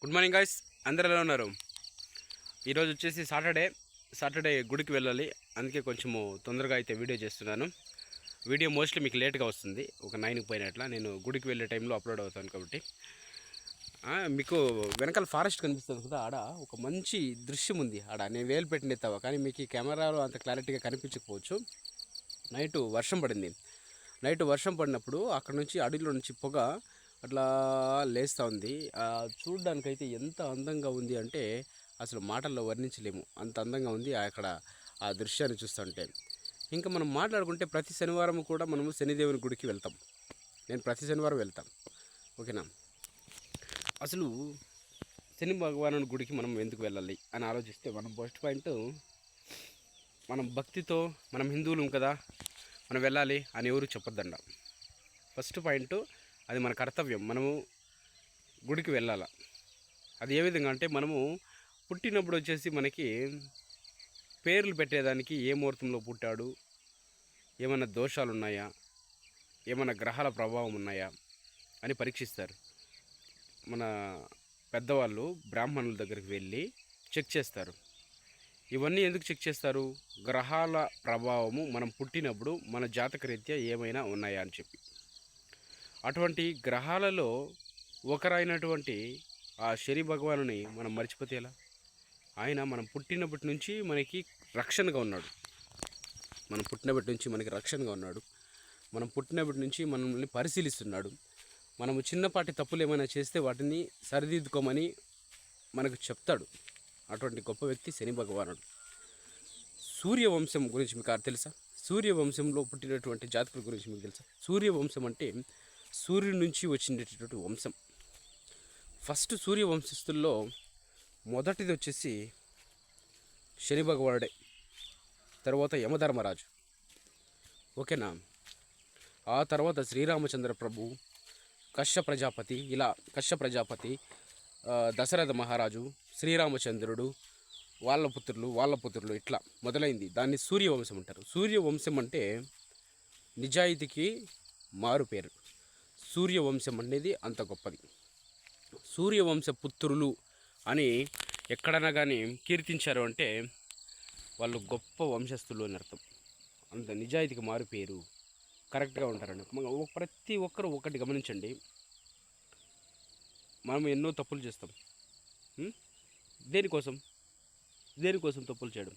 Good morning guys అందరు ఎలా ఉన్నారు? ఈరోజు వచ్చేసి సాటర్డే సాటర్డే గుడికి వెళ్ళాలి. అందుకే కొంచెము తొందరగా అయితే వీడియో చేస్తున్నాను. వీడియో మోస్ట్లీ మీకు లేట్గా వస్తుంది. ఒక నైన్కి పోయినట్లా. నేను గుడికి వెళ్ళే టైంలో అప్లోడ్ అవుతాను కాబట్టి. మీకు వెనకాల ఫారెస్ట్ కనిపిస్తుంది కదా ఆడ ఒక మంచి దృశ్యం ఉంది. ఆడ నేను వేలు పెట్టిన ఎత్తావా. కానీ మీకు ఈ కెమెరాలో అంత క్లారిటీగా కనిపించకపోవచ్చు. నైట్ వర్షం పడింది. నైట్ వర్షం పడినప్పుడు అక్కడ నుంచి అడవిలో నుంచి పొగ అట్లా లేస్తూ ఉంది. చూడడానికైతే ఎంత అందంగా ఉంది అంటే అసలు మాటల్లో వర్ణించలేము. అంత అందంగా ఉంది అక్కడ ఆ దృశ్యాన్ని చూస్తుంటే. ఇంకా మనం మాట్లాడుకుంటే ప్రతి శనివారం కూడా మనము శనిదేవుని గుడికి వెళ్తాం. నేను ప్రతి శనివారం వెళ్తాం. ఓకేనా? అసలు శని భగవానుని గుడికి మనం ఎందుకు వెళ్ళాలి అని ఆలోచిస్తే మనం ఫస్ట్ పాయింట్ మనం భక్తితో మనం హిందువులం కదా మనం వెళ్ళాలి అని ఎవరు చెప్పొద్దండ ఫస్ట్ పాయింట్ అది మన కర్తవ్యం. మనము గుడికి వెళ్ళాల. అది ఏ విధంగా అంటే మనము పుట్టినప్పుడు వచ్చేసి మనకి పేర్లు పెట్టేదానికి ఏ ముహూర్తంలో పుట్టాడు ఏమైనా దోషాలు ఉన్నాయా ఏమైనా గ్రహాల ప్రభావం ఉన్నాయా అని పరీక్షిస్తారు. మన పెద్దవాళ్ళు బ్రాహ్మణుల దగ్గరికి వెళ్ళి చెక్ చేస్తారు. ఇవన్నీ ఎందుకు చెక్ చేస్తారు? గ్రహాల ప్రభావము మనం పుట్టినప్పుడు మన జాతకరీత్యా ఏమైనా ఉన్నాయా అని చెప్పి. అటువంటి గ్రహాలలో ఒకరైనటువంటి ఆ శని భగవానుని మనం మర్చిపోతే ఎలా? ఆయన మనం పుట్టినప్పటి నుంచి మనకి రక్షణగా ఉన్నాడు. మనం పుట్టినప్పటి నుంచి మనకి రక్షణగా ఉన్నాడు. మనం పుట్టినప్పటి నుంచి మనల్ని పరిశీలిస్తున్నాడు. మనము చిన్నపాటి తప్పులు ఏమైనా చేస్తే వాటిని సరిదిద్దుకోమని మనకు చెప్తాడు అటువంటి గొప్ప వ్యక్తి శని భగవానుడు. సూర్యవంశం గురించి మీకు తెలుసా? సూర్యవంశంలో పుట్టినటువంటి జాతకుల గురించి మీకు తెలుసా? సూర్యవంశం అంటే సూర్యుడి నుంచి వచ్చినటువంటి వంశం. ఫస్ట్ సూర్యవంశస్థుల్లో మొదటిది వచ్చేసి శని భగవానుడే తర్వాత యమధర్మరాజు. ఓకేనా? ఆ తర్వాత శ్రీరామచంద్ర ప్రభు కశ్య ప్రజాపతి ఇలా కశ్య ప్రజాపతి దశరథ మహారాజు శ్రీరామచంద్రుడు వాళ్ళ పుత్రులు వాళ్ళ పుత్రులు ఇట్లా మొదలైంది. దాన్ని సూర్యవంశం అంటారు. సూర్యవంశం అంటే నిజాయితీకి మారు పేరు. సూర్యవంశం అనేది అంత గొప్పది. సూర్యవంశ పుత్రులు అని ఎక్కడైనా కానీ కీర్తించారు అంటే వాళ్ళు గొప్ప వంశస్థులు అని అర్థం. అంత నిజాయితీకి మారిపోయారు కరెక్ట్గా ఉంటారని ప్రతి ఒక్కరు ఒకటి గమనించండి. మనం ఎన్నో తప్పులు చేస్తాం. దేనికోసం? దేనికోసం తప్పులు చేయడం?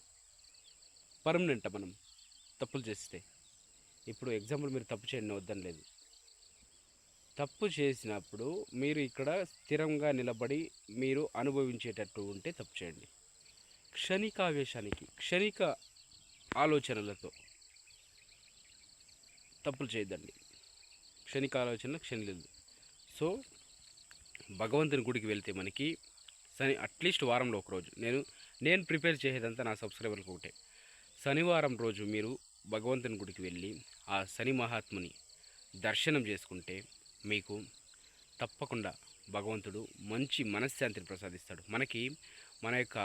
పర్మనెంట్ మనం తప్పులు చేస్తే? ఇప్పుడు ఎగ్జాంపుల్ మీరు తప్పు చేయండి వద్దని లేదు తప్పు చేసినప్పుడు మీరు ఇక్కడ స్థిరంగా నిలబడి మీరు అనుభవించేటట్టు ఉంటే తప్పు చేయండి. క్షణికావేశానికి క్షణిక ఆలోచనలతో తప్పులు చేయొద్దండి. క్షణిక ఆలోచనలు క్షణిలేదు సో భగవంతుని గుడికి వెళ్తే మనకి శని అట్లీస్ట్ వారంలో ఒకరోజు నేను నేను ప్రిపేర్ చేసేదంతా నా సబ్స్క్రైబర్లకు ఒకటే. శనివారం రోజు మీరు భగవంతుని గుడికి వెళ్ళి ఆ శని మహాత్ముని దర్శనం చేసుకుంటే మీకు తప్పకుండా భగవంతుడు మంచి మనశ్శాంతిని ప్రసాదిస్తాడు. మనకి మన యొక్క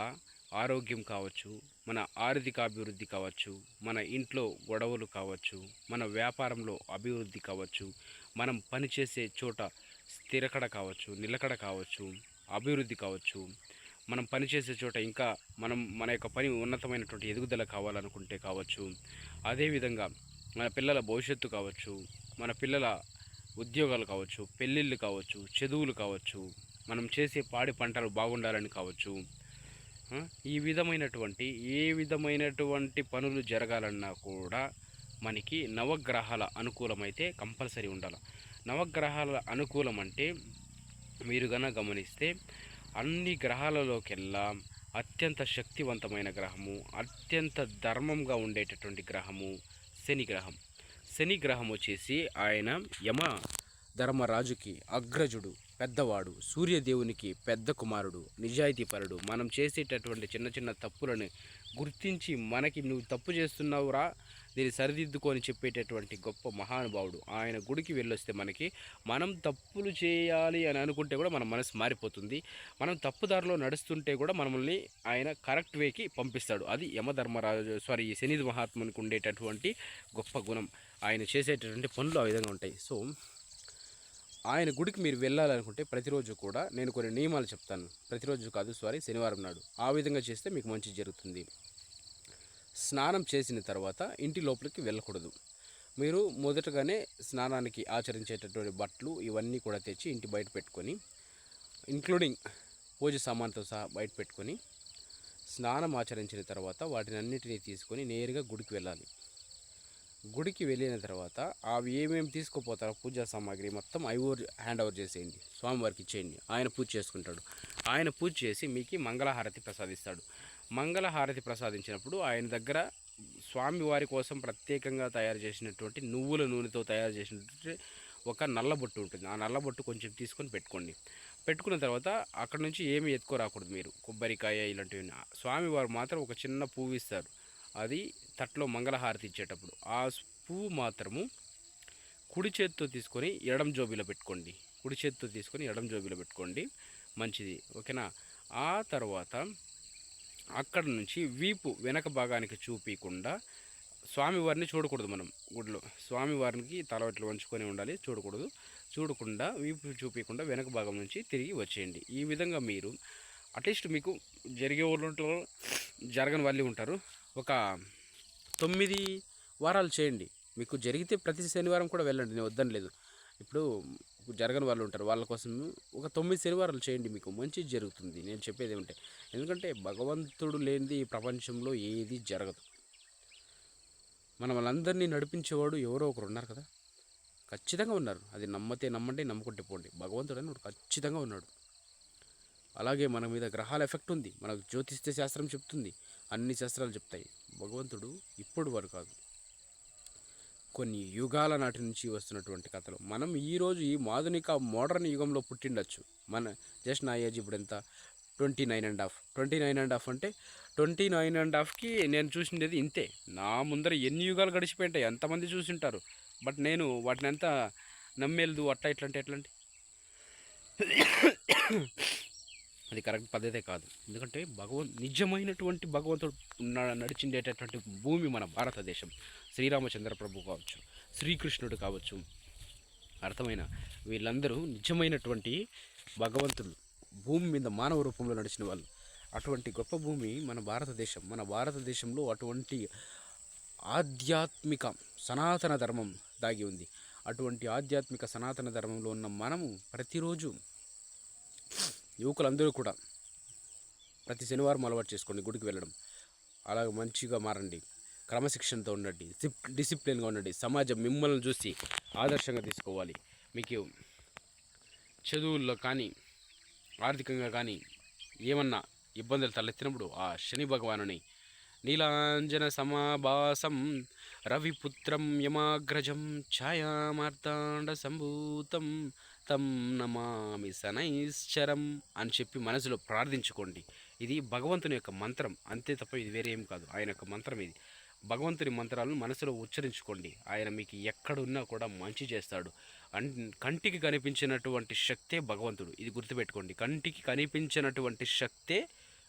ఆరోగ్యం కావచ్చు మన ఆర్థిక అభివృద్ధి కావచ్చు మన ఇంట్లో గొడవలు కావచ్చు మన వ్యాపారంలో అభివృద్ధి కావచ్చు మనం పనిచేసే చోట స్థిరకడ కావచ్చు నిలకడ కావచ్చు అభివృద్ధి కావచ్చు మనం పనిచేసే చోట ఇంకా మనం మన యొక్క పని ఉన్నతమైనటువంటి ఎదుగుదల కావాలనుకుంటే కావచ్చు అదేవిధంగా మన పిల్లల భవిష్యత్తు కావచ్చు మన పిల్లల ఉద్యోగాలు కావచ్చు పెళ్ళిళ్ళు కావచ్చు చదువులు కావచ్చు మనం చేసే పాడి పంటలు బాగుండాలని కావచ్చు ఈ విధమైనటువంటి ఏ విధమైనటువంటి పనులు జరగాలన్నా కూడా మనకి నవగ్రహాల అనుకూలమైతే కంపల్సరీ ఉండాలి. నవగ్రహాల అనుకూలం అంటే మీరు గన గమనిస్తే అన్ని గ్రహాలలోకెల్లా అత్యంత శక్తివంతమైన గ్రహము అత్యంత ధర్మంగా ఉండేటటువంటి గ్రహము శని గ్రహం. శని గ్రహం వచ్చేసి ఆయన యమ ధర్మరాజుకి అగ్రజుడు పెద్దవాడు సూర్యదేవునికి పెద్ద కుమారుడు నిజాయితీపరుడు. మనం చేసేటటువంటి చిన్న చిన్న తప్పులను గుర్తించి మనకి నువ్వు తప్పు చేస్తున్నావురా దీన్ని సరిదిద్దుకొని చెప్పేటటువంటి గొప్ప మహానుభావుడు. ఆయన గుడికి వెళ్ళొస్తే మనకి మనం తప్పులు చేయాలి అని అనుకుంటే కూడా మన మనసు మారిపోతుంది. మనం తప్పుదారిలో నడుస్తుంటే కూడా మనల్ని ఆయన కరెక్ట్ వేకి పంపిస్తాడు. అది యమధర్మరాజు సారీ శని మహాత్మునికి ఉండేటటువంటి గొప్ప గుణం. ఆయన చేసేటటువంటి పనులు ఆ విధంగా ఉంటాయి. సో ఆయన గుడికి మీరు వెళ్ళాలనుకుంటే ప్రతిరోజు కూడా నేను కొన్ని నియమాలు చెప్తాను. ప్రతిరోజు కాదు సారీ శనివారం నాడు. ఆ విధంగా చేస్తే మీకు మంచి జరుగుతుంది. స్నానం చేసిన తర్వాత ఇంటి లోపలికి వెళ్ళకూడదు. మీరు మొదటగానే స్నానానికి ఆచరించేటటువంటి బట్టలు ఇవన్నీ కూడా తెచ్చి ఇంటి బయట పెట్టుకొని ఇంక్లూడింగ్ పూజ సామాన్తో సహా బయట పెట్టుకొని స్నానం ఆచరించిన తర్వాత వాటిని అన్నిటినీ తీసుకొని నేరుగా గుడికి వెళ్ళాలి. గుడికి వెళ్ళిన తర్వాత అవి ఏమేమి తీసుకుపోతారో పూజా సామాగ్రి మొత్తం అవి హ్యాండ్ ఓవర్ చేసేయండి. స్వామివారికి ఇచ్చేయండి. ఆయన పూజ చేసుకుంటాడు. ఆయన పూజ చేసి మీకు మంగళహారతి ప్రసాదిస్తాడు. మంగళహారతి ప్రసాదించినప్పుడు ఆయన దగ్గర స్వామివారి కోసం ప్రత్యేకంగా తయారు చేసినటువంటి నువ్వుల నూనెతో తయారు చేసినటువంటి ఒక నల్లబొట్టు ఉంటుంది. ఆ నల్లబొట్టు కొంచెం తీసుకొని పెట్టుకోండి. పెట్టుకున్న తర్వాత అక్కడ నుంచి ఏమి ఎత్తుకోరాకూడదు మీరు. కొబ్బరికాయ ఇలాంటివి. స్వామివారు మాత్రం ఒక చిన్న పువ్వు ఇస్తారు. అది తట్లో మంగళహారతి ఇచ్చేటప్పుడు. ఆ పువ్వు మాత్రము కుడి చేతితో తీసుకొని ఎడం జోబీలో పెట్టుకోండి. కుడి చేతితో తీసుకొని ఎడం జోబీలో పెట్టుకోండి. మంచిది. ఓకేనా? ఆ తర్వాత అక్కడ నుంచి వీపు వెనక భాగానికి చూపించకుండా స్వామివారిని చూడకూడదు మనం గుడిలో. స్వామివారికి తల ఇట్లా వంచుకొని ఉండాలి చూడకూడదు. చూడకుండా వీపు చూపించకుండా వెనక భాగం నుంచి తిరిగి వచ్చేయండి. ఈ విధంగా మీరు అట్లీస్ట్ మీకు జరిగే ఊళ్ళో జరగని వాళ్ళు ఉంటారు. ఒక తొమ్మిది వారాలు చేయండి. మీకు జరిగితే ప్రతి శనివారం కూడా వెళ్ళండి. నేను వద్దని లేదు ఇప్పుడు జరగని వాళ్ళు ఉంటారు. వాళ్ళ కోసం ఒక తొమ్మిది శనివారాలు చేయండి. మీకు మంచి జరుగుతుంది. నేను చెప్పేది ఏమంటే ఎందుకంటే భగవంతుడు లేనిది ఈ ప్రపంచంలో ఏది జరగదు. మన వాళ్ళందరినీ నడిపించేవాడు ఎవరో ఒకరు ఉన్నారు కదా. ఖచ్చితంగా ఉన్నారు. అది నమ్మతే నమ్మండి నమ్ముకుంటే పోండి. భగవంతుడు అని ఖచ్చితంగా ఉన్నాడు. అలాగే మన మీద గ్రహాల ఎఫెక్ట్ ఉంది. మనకు జ్యోతిష్య శాస్త్రం చెప్తుంది. అన్ని శాస్త్రాలు చెప్తాయి. భగవంతుడు ఇప్పుడు వారు కాదు. కొన్ని యుగాల నాటి నుంచి వస్తున్నటువంటి కథలు. మనం ఈరోజు ఈ ఆధునిక మోడర్న్ యుగంలో పుట్టిండొచ్చు. మన జస్ట్ నా ఏజ్ ఇప్పుడు ఎంత? Twenty nine and half. Twenty nine and half అంటే ట్వంటీ నైన్ అండ్ హాఫ్కి నేను చూసిండేది ఇంతే. నా ముందర ఎన్ని యుగాలు గడిచిపోయింటాయి ఎంతమంది చూసింటారు. బట్ నేను వాటిని అంతా నమ్మేలేదు అట్లా ఇట్లాంటి ఎట్లాంటి అది కరెక్ట్ పద్ధతే కాదు. ఎందుకంటే భగవన్ నిజమైనటువంటి భగవంతుడు నడిచిండేటటువంటి భూమి మన భారతదేశం. శ్రీరామచంద్ర ప్రభు కావచ్చు శ్రీకృష్ణుడు కావచ్చు. అర్థమైన? వీళ్ళందరూ నిజమైనటువంటి భగవంతుడు భూమి మీద మానవ రూపంలో నడిచిన వాళ్ళు. అటువంటి గొప్ప భూమి మన భారతదేశం. మన భారతదేశంలో అటువంటి ఆధ్యాత్మిక సనాతన ధర్మం దాగి ఉంది. అటువంటి ఆధ్యాత్మిక సనాతన ధర్మంలో ఉన్న మనము ప్రతిరోజు యువకులందరూ కూడా ప్రతి శనివారం అలవాటు చేసుకోండి గుడికి వెళ్ళడం. అలాగే మంచిగా మారండి. క్రమశిక్షణతో ఉండండి. డిసిప్లిన్గా ఉండండి. సమాజం మిమ్మల్ని చూసి ఆదర్శంగా తీసుకోవాలి. మీకు చదువుల్లో కానీ ఆర్థికంగా కానీ ఏమన్నా ఇబ్బందులు తలెత్తినప్పుడు ఆ శని భగవానుని నీలాంజన సమాభాసం రవిపుత్రం యమాగ్రజం ఛాయామార్తాండ సంభూతం తం నమామి శనైశ్చరం అని చెప్పి మనసులో ప్రార్థించుకోండి. ఇది భగవంతుని యొక్క మంత్రం. అంతే తప్ప ఇది వేరే ఏం కాదు. ఆయన యొక్క మంత్రం ఇది. భగవంతుని మంత్రాలను మనసులో ఉచ్చరించుకోండి. ఆయన మీకు ఎక్కడున్నా కూడా మంచి చేస్తాడు. అన్ కంటికి కనిపించినటువంటి శక్తే భగవంతుడు. ఇది గుర్తుపెట్టుకోండి. కంటికి కనిపించినటువంటి శక్తే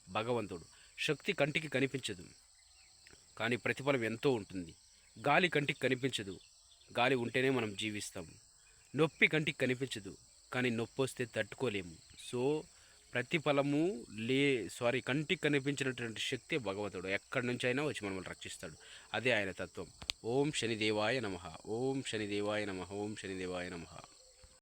భగవంతుడు. శక్తి కంటికి కనిపించదు. కానీ ప్రతిఫలం ఎంతో ఉంటుంది. గాలి కంటికి కనిపించదు. గాలి ఉంటేనే మనం జీవిస్తాము నొప్పి కంటికి కనిపించదు కానీ నొప్పి వస్తే తట్టుకోలేము. సో ప్రతిఫలము లే సారీ కంటికి కనిపించినటువంటి శక్తి భగవంతుడు. ఎక్కడి నుంచి అయినా వచ్చి మనల్ని రక్షిస్తాడు. అదే ఆయన తత్వం. ఓం శనిదేవాయ నమ. ఓం శనిదేవాయ నమ. ఓం శనిదేవాయ నమ.